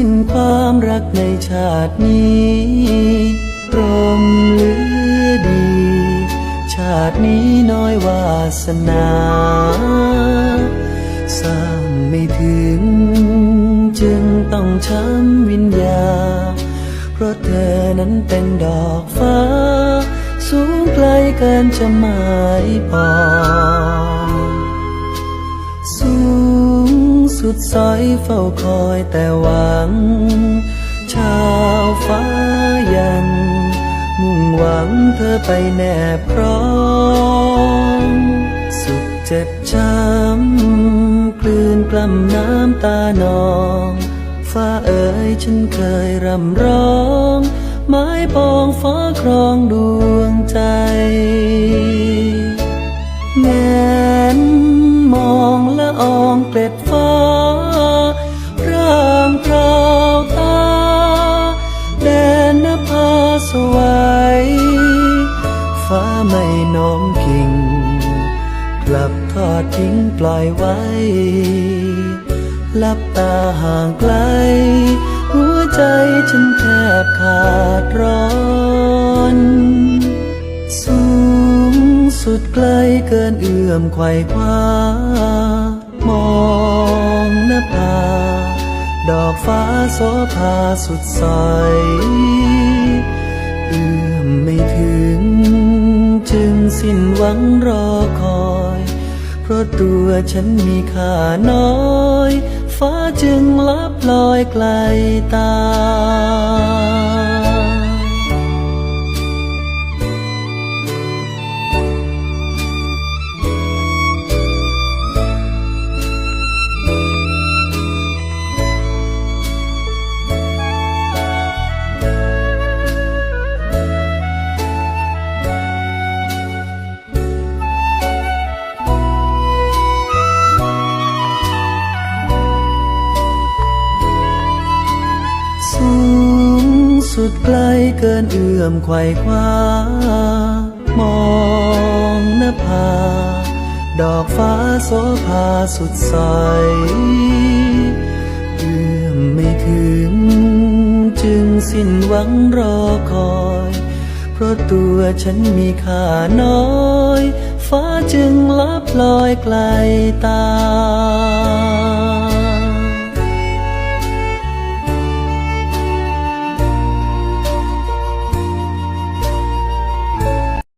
สิ้นความรักในชาตินี้รมหลือดี ชาตินี้น้อยวาสนา สร้างไม่ถึง จึงต้องช้ำวิญญา เพราะเธอนั้นเป็นดอกฟ้า สูงไกลเกินจะหมายปอง สุดสายเฝ้าคอยแต่หวัง ชาวฟ้ายัน มุ่งหวังเธอไปแนบพร้อม สุขเจ็บช้ำกลืนกล่ำน้ำตานอง ฟ้าเอ๋ยฉันเคยรำร้องไม้ปองฟ้าครองดวงใจแงนมองละอองเกล็ด มกิ่งกลับทอดทิ้งปล่อยไว้ ลับตาห่างไกล หัวใจฉันแทบขาดร้อน สูงสุดไกลเกินเอื้อมไขว่คว้ามองหน้าผาดอกฟ้าโสภาสุดใสเอื้อมไม่ถึง สิ้นหวังรอคอย เพราะตัวฉันมีค่าน้อย ฟ้าจึงลับลอยไกลตา ดไกลเกินเอื้อมไขว่คว้ามองหน้าผาดอกฟ้าโสภาสุดใสเอื้อมไม่ถึง จึงสิ้นหวังรอคอย เพราะตัวฉันมีค่าน้อย ฟ้าจึงลับลอยไกลตา